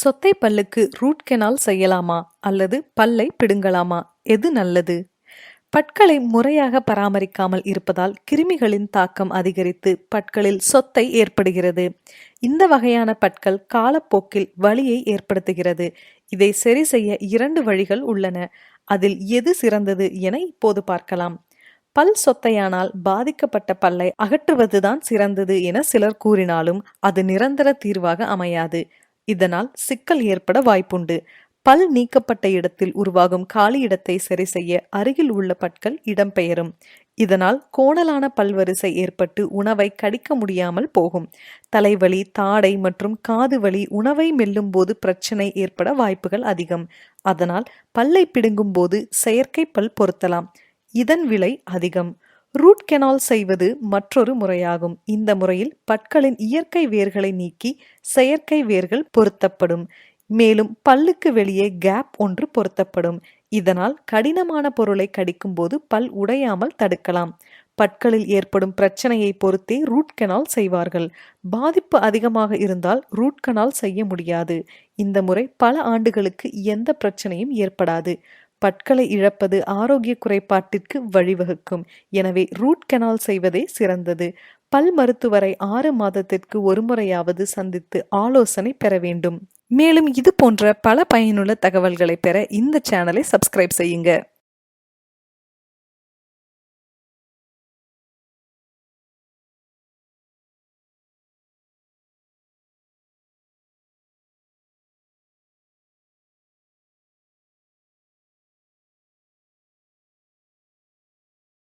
சொத்தை பல்லுக்கு root canal செய்யலாமா அல்லது பல்லை பிடுங்கலாமா? எது நல்லது? பற்களை முறையாக பராமரிக்காமல் இருப்பதால் கிருமிகளின் தாக்கம் அதிகரித்து பற்களில் சொத்தை ஏற்படுகிறது. இந்த வகையான பற்கள் காலப்போக்கில் வலியை ஏற்படுத்துகிறது. இதை சரி செய்ய இரண்டு வழிகள் உள்ளன. அதில் எது சிறந்தது என இப்போது பார்க்கலாம். பல் சொத்தையானால் பாதிக்கப்பட்ட பல்லை அகற்றுவதுதான் சிறந்தது என சிலர் கூறினாலும் அது நிரந்தர தீர்வாக அமையாது. இதனால் சிக்கல் ஏற்பட வாய்ப்புண்டு. பல் நீக்கப்பட்ட இடத்தில் உருவாகும் காலி இடத்தை சரி செய்ய அருகில் உள்ள பற்கள் இடம்பெயரும் இதனால் கோணலான பல்வரிசை ஏற்பட்டு உணவை கடிக்க முடியாமல் போகும். தலைவலி தாடை மற்றும் காது வலி உணவை மெல்லும் போது பிரச்சனை ஏற்பட வாய்ப்புகள் அதிகம். அதனால் பல்லை பிடுங்கும் போது செயற்கை பல் பொருத்தலாம். இதன் விலை அதிகம். ரூட் கெனால் செய்வது மற்றொரு முறையாகும். இந்த முறையில் பற்களின் இயற்கை வேர்களை நீக்கி செயற்கை வேர்கள் பொருத்தப்படும். மேலும் பல்லுக்கு வெளியே கேப் ஒன்று பொருத்தப்படும். இதனால் கடினமான பொருளை கடிக்கும் போது பல் உடையாமல் தடுக்கலாம். பற்களில் ஏற்படும் பிரச்சனையை பொறுத்தே ரூட் கெனால் செய்வார்கள். பாதிப்பு அதிகமாக இருந்தால் ரூட் கெனால் செய்ய முடியாது. இந்த முறை பல ஆண்டுகளுக்கு எந்த பிரச்சனையும் ஏற்படாது. பற்களை இழப்பது ஆரோக்கிய குறைபாட்டிற்கு வழிவகுக்கும். எனவே ரூட் கெனால் செய்வதே சிறந்தது. பல் மருத்துவரை ஆறு மாதத்திற்கு ஒரு முறையாவது சந்தித்து ஆலோசனை பெற வேண்டும். மேலும் இது போன்ற பல பயனுள்ள தகவல்களை பெற இந்த சேனலை சப்ஸ்கிரைப் செய்யுங்க.